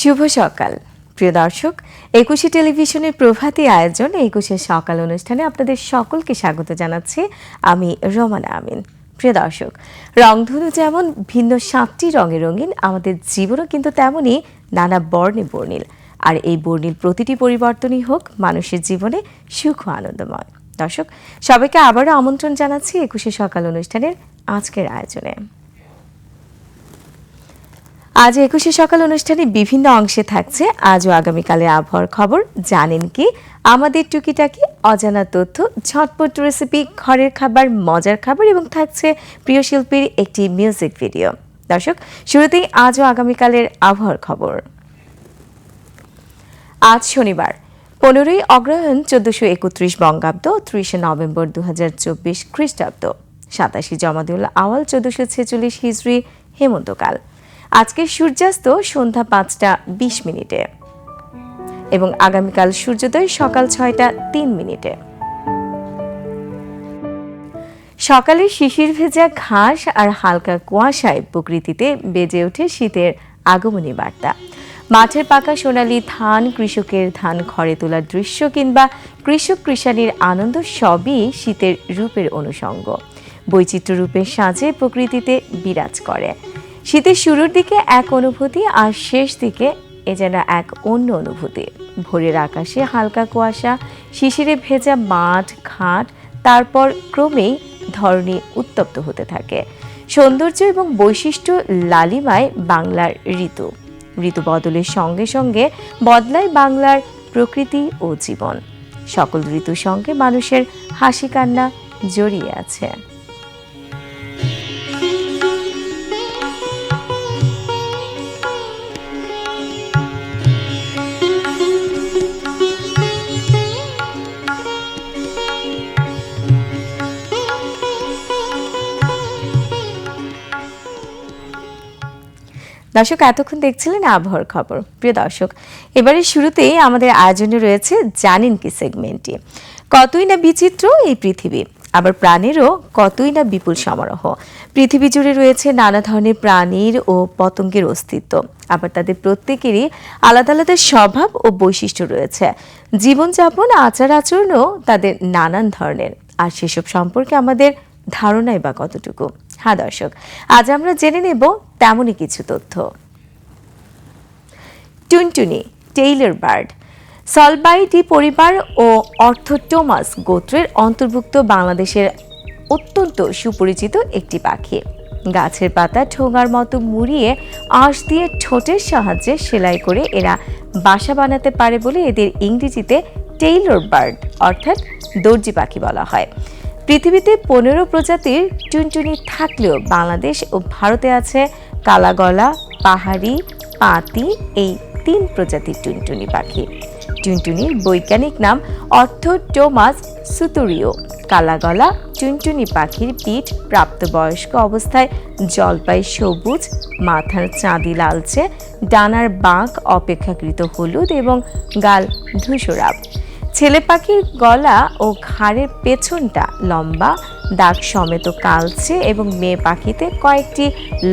শুভ সকাল। প্রিয় দর্শক, একুশে টেলিভিশনের প্রভাতী আয়োজন একুশে সকাল অনুষ্ঠানে আপনাদের সকলকে স্বাগত জানাচ্ছি আমি রমানা আমিন। প্রিয় দর্শক, রংধনু যেমন ভিন্ন সাতটি রঙে রঙিন, আমাদের জীবনও কিন্তু তেমনই নানা বর্ণে বর্ণিল। আর এই বর্ণিল প্রতিটি পরিবর্তনই হোক, মানুষের জীবনে সুখ আনন্দময়। দর্শক, সবাইকে আবারও আমন্ত্রণ জানাচ্ছি একুশে সকাল অনুষ্ঠানের আজকের আয়োজনে। আজ একুশে সকাল অনুষ্ঠানে বিভিন্ন অংশে থাকছে আজ ও আগামীকালের আবহাওয়ার খবর। জানেন কি? আমাদের টুকিটাকি অজানা তথ্য, ঝটপট রেসিপি ঘরের খাবার, মজার খাবার এবং থাকছে প্রিয় শিল্পীর একটি মিউজিক ভিডিও দর্শক, শুরুতেই আজ ও আগামীকালের আবহাওয়ার খবর। আজ শনিবার, পনেরোই অগ্রহায়ণ চোদ্দশো একত্রিশ বঙ্গাব্দ, ত্রিশে নভেম্বর দু হাজার চব্বিশ খ্রিস্টাব্দ। সাতাশি জমাদিউল আওয়াল চোদ্দশো ছেচল্লিশ হিজড়ি হেমন্তকাল। আজকের সূর্যাস্ত সন্ধ্যা পাঁচটা বিশ মিনিটে এবং আগামীকাল সূর্যোদয় সকাল ছয়টা তিন মিনিটে। সকালে শিশির ভেজা ঘাস আর হালকা কুয়াশায় প্রকৃতিতে বেজে ওঠে শীতের আগমনী বার্তা। মাঠের পাকা সোনালি ধান, কৃষকের ধান ঘরে তোলার দৃশ্য কিংবা কৃষক কৃষানির আনন্দ সবই শীতের রূপের অনুষঙ্গ। বৈচিত্র্য রূপের সাজে প্রকৃতিতে বিরাজ করে। শীতের শুরুর দিকে এক অনুভূতি আর শেষ দিকে এ যেন এক অন্য অনুভূতি। ভোরের আকাশে হালকা কুয়াশা, শিশিরে ভেজা মাঠ, ঘাট, তারপর ক্রমেই ধরণী উত্তপ্ত হতে থাকে। সৌন্দর্য এবং বৈশিষ্ট্য লালিমায় বাংলার ঋতু। ঋতু বদলের সঙ্গে সঙ্গে বদলায় বাংলার প্রকৃতি ও জীবন। সকল ঋতুর সঙ্গে মানুষের হাসি কান্না জড়িয়ে আছে। দর্শক, এতক্ষণ দেখছিলেন আবহাওয়ার খবর। প্রিয় দর্শক এবারে শুরুতেই আমাদের আয়োজনে রয়েছে জানেন কি সেগমেন্টটি। কতই না বিচিত্র এই পৃথিবী, আবার প্রাণেরও কতই না বিপুল সমারোহ। পৃথিবী জুড়ে রয়েছে নানা ধরনের প্রাণীর ও পতঙ্গের অস্তিত্ব, আবার তাদের প্রত্যেকেরই আলাদা আলাদা স্বভাব ও বৈশিষ্ট্য রয়েছে। জীবনযাপন, আচার আচরণও তাদের নানান ধরনের। আর সেসব সম্পর্কে আমাদের ধারণাই বা কতটুকু? হ্যাঁ দর্শক, আজ আমরা জেনে নেব তেমনই কিছু তথ্য। টুনটুনি, টেইলর বার্ড, সলবাইটি পরিবার ও অর্থটোমাস গোত্রের অন্তর্ভুক্ত বাংলাদেশের অত্যন্ত সুপরিচিত একটি পাখি। গাছের পাতা ঠোঙার মতো মুড়িয়ে আঁশ দিয়ে ঠোঁটের সাহায্যে সেলাই করে এরা বাসা বানাতে পারে বলে এদের ইংরেজিতে টেইলর বার্ড অর্থাৎ দর্জি পাখি বলা হয়। পৃথিবীতে পনেরো প্রজাতির টুনটুনি থাকলেও বাংলাদেশ ও ভারতে আছে কালাগলা, পাহাড়ি, পাতি এই তিন প্রজাতির টুনটুনি পাখি। টুনটুনির বৈজ্ঞানিক নাম অর্থ অর্থোটোমাস সুতুরিও কালাগলা টুনটুনি পাখির পিঠ প্রাপ্তবয়স্ক অবস্থায় জলপাই সবুজ, মাথার চাঁদি লালচে, ডানার বাঁক অপেক্ষাকৃত হলুদ এবং গাল ধূসরাব ছেলে পাখির গলা ও ঘাড়ের পেছনটা লম্বা, দাগ সমেত কালচে এবং মেয়ে পাখিতে কয়েকটি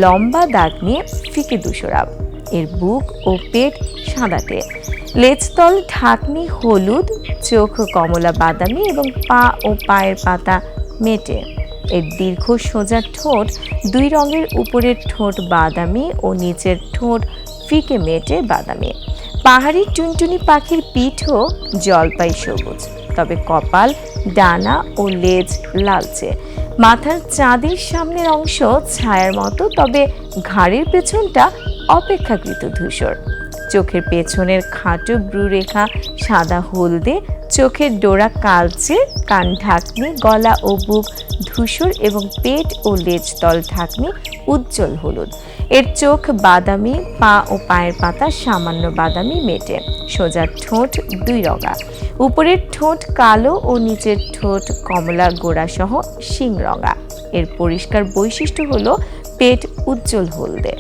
লম্বা দাগ নিয়ে ফিকে দুশোরাব। এর বুক ও পেট সাদাটে। লেজতল ঢাকনি হলুদ, চোখ কমলা বাদামি এবং পা ও পায়ের পাতা মেটে। এর দীর্ঘ সোজা ঠোঁট দুই রঙের উপরের ঠোঁট বাদামি ও নিচের ঠোঁট ফিকে মেটে বাদামি। পাহাড়ি টুনটুনি পাখির পিঠও জলপাই সবুজ, তবে কপাল, ডানা ও লেজ লালচে। মাথার চাঁদের সামনের অংশ ছায়ার মতো, তবে ঘাড়ের পেছনটা অপেক্ষাকৃত ধূসর। চোখের পেছনের খাটো ব্রুরেখা সাদা হলদে চোখের ডোরা কালচে, কান ঢাকনি, গলা ও বুক ধূসর এবং পেট ও লেজ তল ঢাকনি উজ্জ্বল হলুদ। এর চোখ বাদামি, পা ও পায়ের পাতা সামান্য বাদামি মেটে। সোজা ঠোঁট দুই রগা উপরের ঠোঁট কালো ও নিচের ঠোঁট কমলা গোড়াসহ শিং রঙা। এর পরিষ্কার বৈশিষ্ট্য হলো পেট উজ্জ্বল হলদে।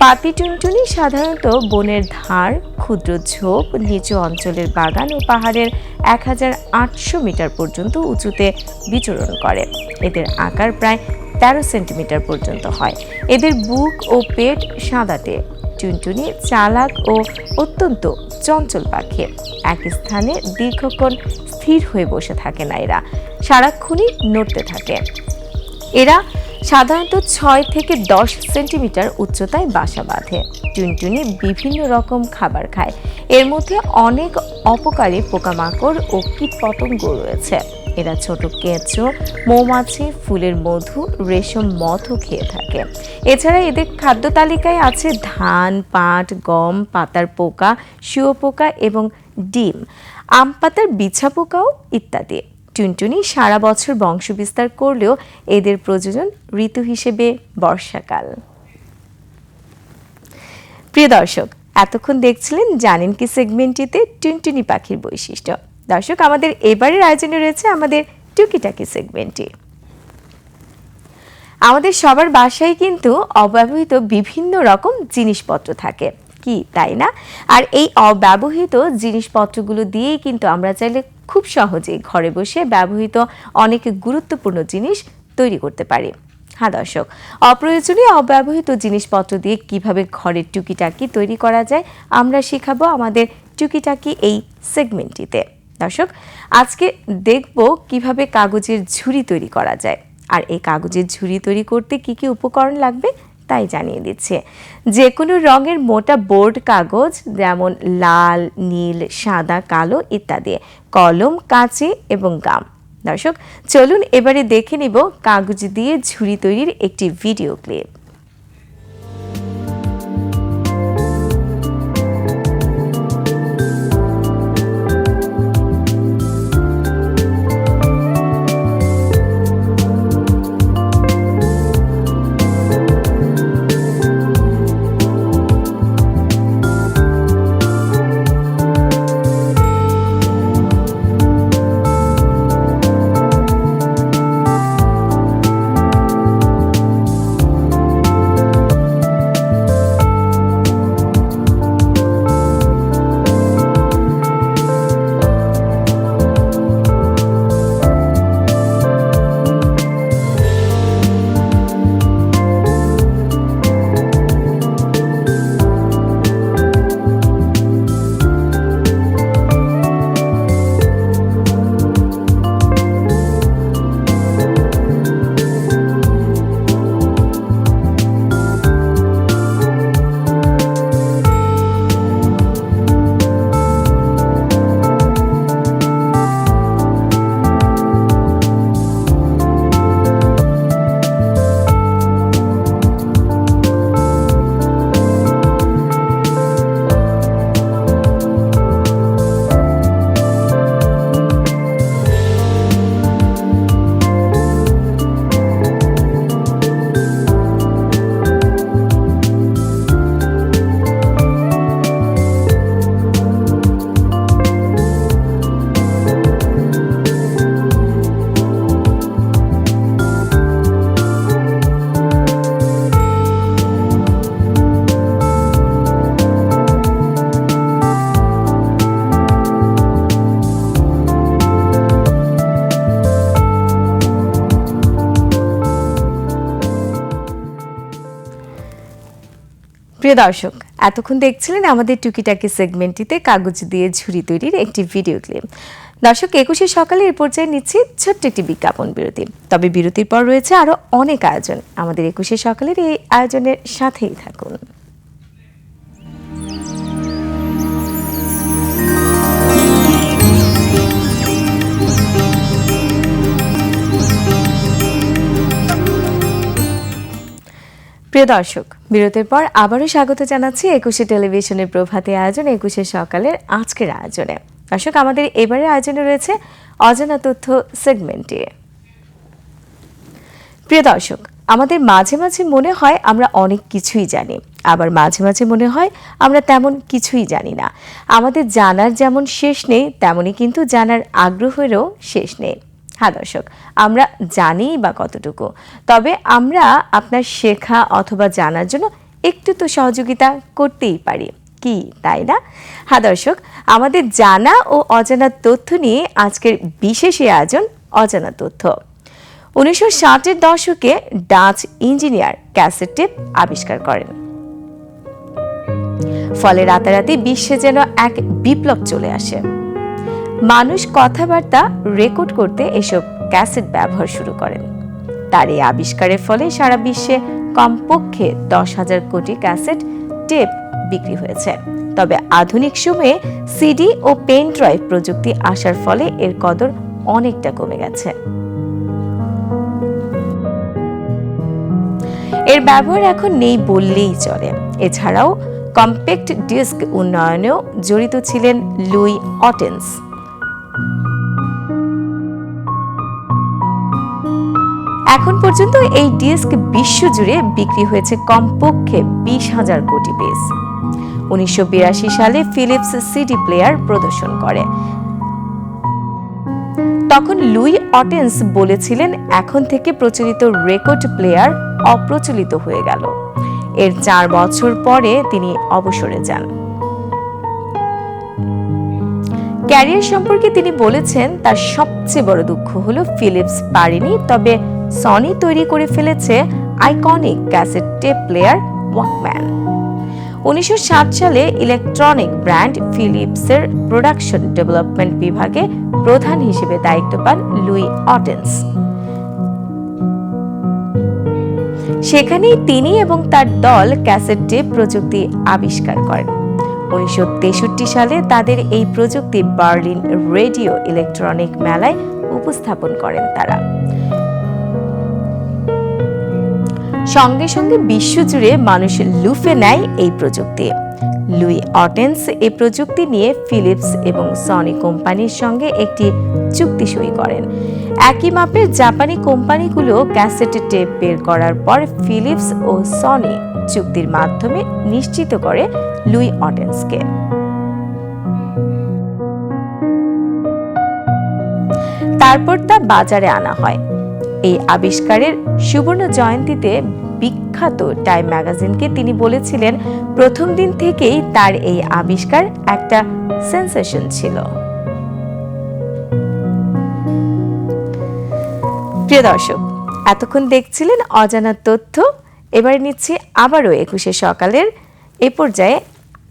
পাতি টুনটুনি সাধারণত বনের ধার ক্ষুদ্র ঝোপ নিচু অঞ্চলের বাগান ও পাহাড়ের এক হাজার আটশো মিটার পর্যন্ত উঁচুতে বিচরণ করে। এদের আকার প্রায় তেরো সেন্টিমিটার পর্যন্ত হয়। এদের বুক ও পেট সাদাটে, টুনটুনি, চালাক ও অত্যন্ত চঞ্চল পাখি। এক স্থানে দীর্ঘক্ষণ স্থির হয়ে বসে থাকে না এরা। সারাক্ষণই নড়তে থাকে। এরা সাধারণত ছয় থেকে দশ সেন্টিমিটার উচ্চতায় বাসা বাঁধে। টুনটুনি বিভিন্ন রকম খাবার খায়। এর মধ্যে অনেক অপকারী পোকামাকড় ও কীটপতঙ্গ রয়েছে। এরা ছোট কেঁচো, মৌমাছি, ফুলের মধু, রেশম মধু খেয়ে থাকে। এছাড়া এদের খাদ্য তালিকায় আছে ধান, পাট, গম, পাতার পোকা, শুয়োপোকা এবং ডিম। আম পাতার বিছা পোকাও ইত্যাদি। টুনটুনি সারা বছর বংশবিস্তার করলেও এদের প্রযোজন ঋতু হিসেবে বর্ষাকাল। প্রিয় দর্শক, এতক্ষণ দেখছিলেন জানেন কি সেগমেন্টটিতে টুনটুনি পাখির বৈশিষ্ট্য। দর্শক, আমাদের এবারের আয়োজনে রয়েছে আমাদের টুকিটাকি সেগমেন্টটি। আমাদের সবার বাসায় কিন্তু অব্যবহৃত বিভিন্ন রকম জিনিসপত্র থাকে। কি, তাই না? আর এই অব্যবহৃত জিনিসপত্রগুলো দিয়েই কিন্তু আমরা চাইলে খুব সহজেই ঘরে বসে ব্যবহৃত অনেক গুরুত্বপূর্ণ জিনিস তৈরি করতে পারি। হ্যাঁ দর্শক, অপ্রয়োজনীয় অব্যবহৃত জিনিসপত্র দিয়ে কীভাবে ঘরের টুকিটাকি তৈরি করা যায়, আমরা শেখাবো আমাদের টুকিটাকি এই সেগমেন্টটিতে। দর্শক, আজকে দেখব কীভাবে কাগজের ঝুড়ি তৈরি করা যায়। আর এই কাগজের ঝুড়ি তৈরি করতে কি কি উপকরণ লাগবে তাই জানিয়ে দিচ্ছে। যে কোনো রঙের মোটা বোর্ড কাগজ যেমন লাল, নীল, সাদা, কালো ইত্যাদি। কলম, কাঁচি এবং গাম। দর্শক, চলুন এবারে দেখে নিব কাগজ দিয়ে ঝুড়ি তৈরির একটি ভিডিও ক্লিপ। প্রিয় দর্শক, এতক্ষণ দেখছিলেন আমাদের টুকিটাকি সেগমেন্টটিতে কাগজ দিয়ে ঝুড়ি তৈরির একটি ভিডিও ক্লিপ। দর্শক, একুশে সকালে এর পর্যায়ে নিচ্ছি ছোট্ট একটি বিজ্ঞাপন বিরতি। তবে বিরতির পর রয়েছে আরও অনেক আয়োজন। আমাদের একুশে সকালের এই আয়োজনের সাথেই থাকুন। প্রিয় দর্শক, বিরতির পর আবারও স্বাগত জানাচ্ছি একুশে টেলিভিশনের প্রভাতে আয়োজন একুশে সকালের আজকের আয়োজনে। দর্শক, আমাদের এবারের আয়োজনে রয়েছে অজানা তথ্য সেগমেন্টে। প্রিয় দর্শক, আমাদের মাঝে মাঝে মনে হয় আমরা অনেক কিছুই জানি। আবার মাঝে মাঝে মনে হয় আমরা তেমন কিছুই জানি না। আমাদের জানার যেমন শেষ নেই, তেমনই কিন্তু জানার আগ্রহেরও শেষ নেই। হ্যাঁ দর্শক, আমরা জানি বা কতটুকু। তবে আমরা আপনার শেখা অথবা জানার জন্য একটু তো সহযোগিতা করতেই পারি। কি, তাই না? হ্যাঁ দর্শক, আমাদের জানা ও অজানা তথ্য নিয়ে আজকের বিশেষ আয়োজন অজানা তথ্য। উনিশশো ষাটের দশকে ডাচ ইঞ্জিনিয়ার ক্যাসেট টেপ আবিষ্কার করেন। ফলে রাতারাতি বিশ্বে যেন এক বিপ্লব চলে আসে। মানুষ কথাবার্তা রেকর্ড করতে এসব ক্যাসেট ব্যবহার শুরু করেন। তার এই আবিষ্কারের ফলে সারা বিশ্বে কমপক্ষে দশ হাজার কোটি ক্যাসেট টেপ বিক্রি হয়েছে। তবে আধুনিক সময়ে সিডি ও পেন ড্রাইভ প্রযুক্তি আসার ফলে এর কদর অনেকটা কমে গেছে। এর ব্যবহার এখন নেই বললেই চলে। এছাড়াও কম্প্যাক্ট ডিস্ক উন্নয়নেও জড়িত ছিলেন লুই অটেন্স। এখন পর্যন্ত এই ডিস্ক বিশ্বজুড়ে বিক্রি হয়েছে কমপক্ষে বিশ হাজার কোটি পিস। উনিশশো সালে ফিলিপস সিডি প্লেয়ার প্রদর্শন করে। তখন লুই অটেন্স বলেছিলেন, এখন থেকে প্রচলিত রেকর্ড প্লেয়ার অপ্রচলিত হয়ে গেল। এর চার বছর পরে তিনি অবসরে যান। ক্যারিয়ার সম্পর্কে তিনি বলেছেন, তার সবচেয়ে বড় দুঃখ হলো ফিলিপস পারেনি, তবে সনি তৈরি করে ফেলেছে iconic cassette tape player Walkman উনিশশো সালে ইলেকট্রনিক ব্র্যান্ড ফিলিপসের প্রোডাকশন ডেভেলপমেন্ট বিভাগে প্রধান হিসেবে দায়িত্ব পান লুই অটেন্স। সেখানেই তিনি এবং তার দল ক্যাসেট টেপ প্রযুক্তি আবিষ্কার করেন। উনিশশো তেষট্টি সালে তাদের এই প্রযুক্তি বার্লিন রেডিও ইলেকট্রনিক মেলায় উপস্থাপন করেন তারা। সঙ্গে সঙ্গে বিশ্বজুড়ে মানুষ লুফে নেয় এই প্রযুক্তি। লুই অটেন্স এই প্রযুক্তি নিয়ে ফিলিপস এবং সনি কোম্পানির সঙ্গে একটি চুক্তি সই করেন। একই মাপের জাপানি কোম্পানিগুলো ক্যাসেটে টেপ বের করার পর ফিলিপস ও সনি চুক্তির মাধ্যমে নিশ্চিত করে লুই অটেন্সকে। তারপর তা বাজারে আনা হয়। এই আবিষ্কারের সুবর্ণ জয়ন্তীতে বিখ্যাত টাইম ম্যাগাজিনকে তিনি বলেছিলেন, প্রথম দিন থেকেই তার এই আবিষ্কার একটা সেন্সেশন ছিল। প্রিয় দর্শক, এতক্ষণ দেখছিলেন অজানা তথ্য। এবারে নিচ্ছি আবারও একুশে সকালের এ পর্যায়ে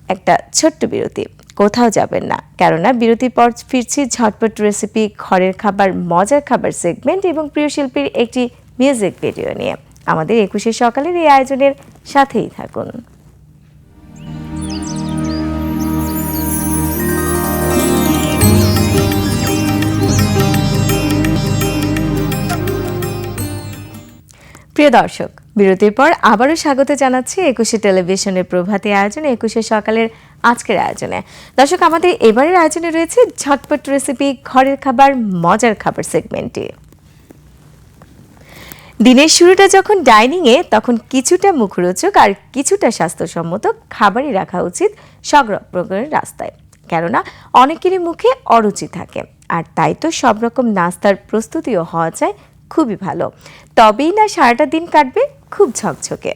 একটা ছোট্ট বিরতি। কোথাও যাবেন না। কেননা বিরতির পর ফিরছি ঝটপট রেসিপি ঘরের খাবার, মজার খাবার সেগমেন্ট এবং প্রিয় শিল্পীর একটি মিউজিক ভিডিও নিয়ে। আমাদের একুশে সকালের এই আয়োজনের সাথেই থাকুন। প্রিয় দর্শক বিরতির পর আবারও স্বাগত জানাচ্ছি একুশে টেলিভিশনের প্রভাতী আয়োজনে, একুশে সকালের আজকের আয়োজনে। দর্শক, আমাদের এবারের আয়োজনে রয়েছে ঝটপট রেসিপি, ঘরের খাবার, মজার খাবার সেগমেন্টে দিনের শুরুটা যখন ডাইনিংয়ে, তখন কিছুটা মুখরোচক আর কিছুটা স্বাস্থ্যসম্মত খাবারই রাখা উচিত সব রকমের রাস্তায়। কেননা, অনেকেরই মুখে অরুচি থাকে। আর তাই তো সব রকম নাস্তার প্রস্তুতিও হওয়া যায় খুবই ভালো। তবেই না সারাটা দিন কাটবে খুব ঝকঝকে।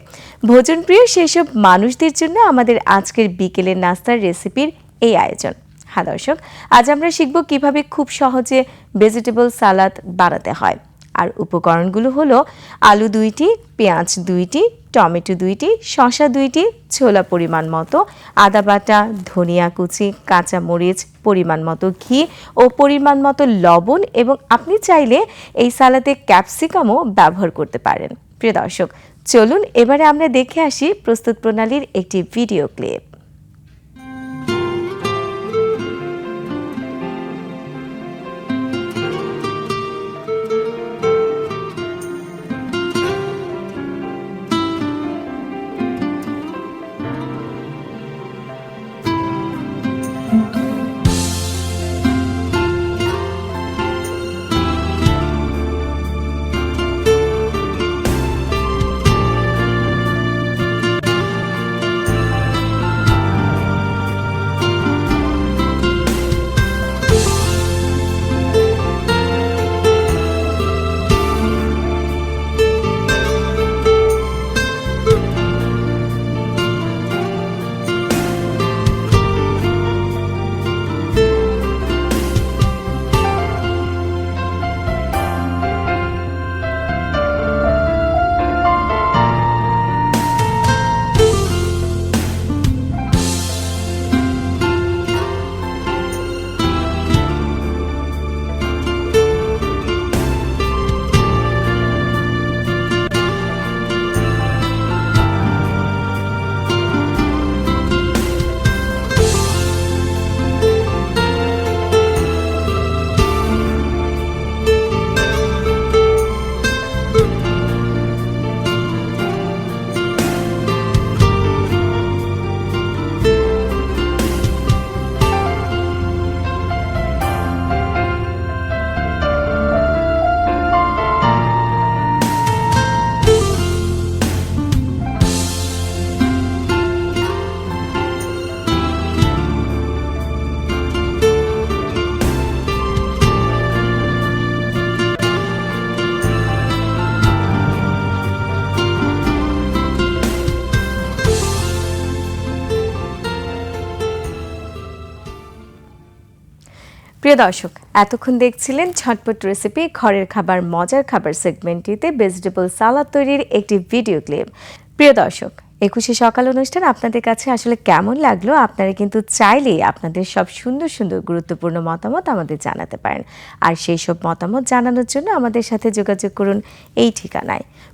ভোজনপ্রিয় সেসব মানুষদের জন্য আমাদের আজকের বিকেলের নাস্তার রেসিপির এই আয়োজন। হ্যাঁ দর্শক, আজ আমরা শিখব কীভাবে খুব সহজে ভেজিটেবল সালাদ বানাতে হয়। আর উপকরণগুলো হলো আলু দুইটি, পেঁয়াজ দুইটি, টমেটো দুইটি, শসা দুইটি, ছোলা পরিমাণ মতো, আদা বাটা, ধনিয়া কুচি, কাঁচা মরিচ, পরিমাণ মতো ঘি ও পরিমাণ মতো লবণ এবং আপনি চাইলে এই সালাদে ক্যাপসিকামও ব্যবহার করতে পারেন। প্রিয় দর্শক, চলুন এবারে আমরা দেখে আসি প্রস্তুত প্রণালীর একটি ভিডিও ক্লিপ। প্রিয় দর্শক, এতক্ষণ দেখছিলেন ঝটপট রেসিপি ঘরের খাবার, মজার খাবার সেগমেন্টটিতে ভেজিটেবল সালাদ তৈরির একটি ভিডিও ক্লিপ প্রিয় দর্শক, একুশে সকাল অনুষ্ঠান আপনাদের কাছে আসলে কেমন লাগল? আপনারা কিন্তু চাইলেই আপনাদের সব সুন্দর সুন্দর গুরুত্বপূর্ণ মতামত আমাদের জানাতে পারেন। আর সেই সব মতামত জানানোর জন্য আমাদের সাথে যোগাযোগ করুন এই ঠিকানায়।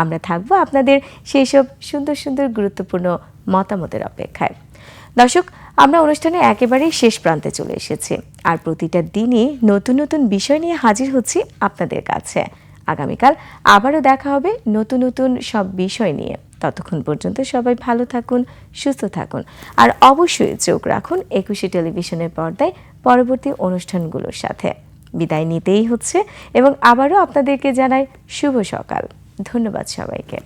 আমরা থাকব আপনাদের সেই সব সুন্দর সুন্দর গুরুত্বপূর্ণ মতামতের অপেক্ষায়। দর্শক, আমরা অনুষ্ঠানে একেবারেই শেষ প্রান্তে চলে এসেছি আর প্রতিটা দিনই নতুন নতুন বিষয় নিয়ে হাজির হচ্ছি আপনাদের কাছে। আগামীকাল আবারও দেখা হবে নতুন নতুন সব বিষয় নিয়ে। ততক্ষণ পর্যন্ত সবাই ভালো থাকুন, সুস্থ থাকুন আর অবশ্যই চোখ রাখুন একুশে টেলিভিশনের পর্দায় পরবর্তী অনুষ্ঠানগুলোর সাথে। বিদায় নিতেই হচ্ছে এবং আবারও আপনাদেরকে জানাই শুভ সকাল। ধন্যবাদ সবাইকে।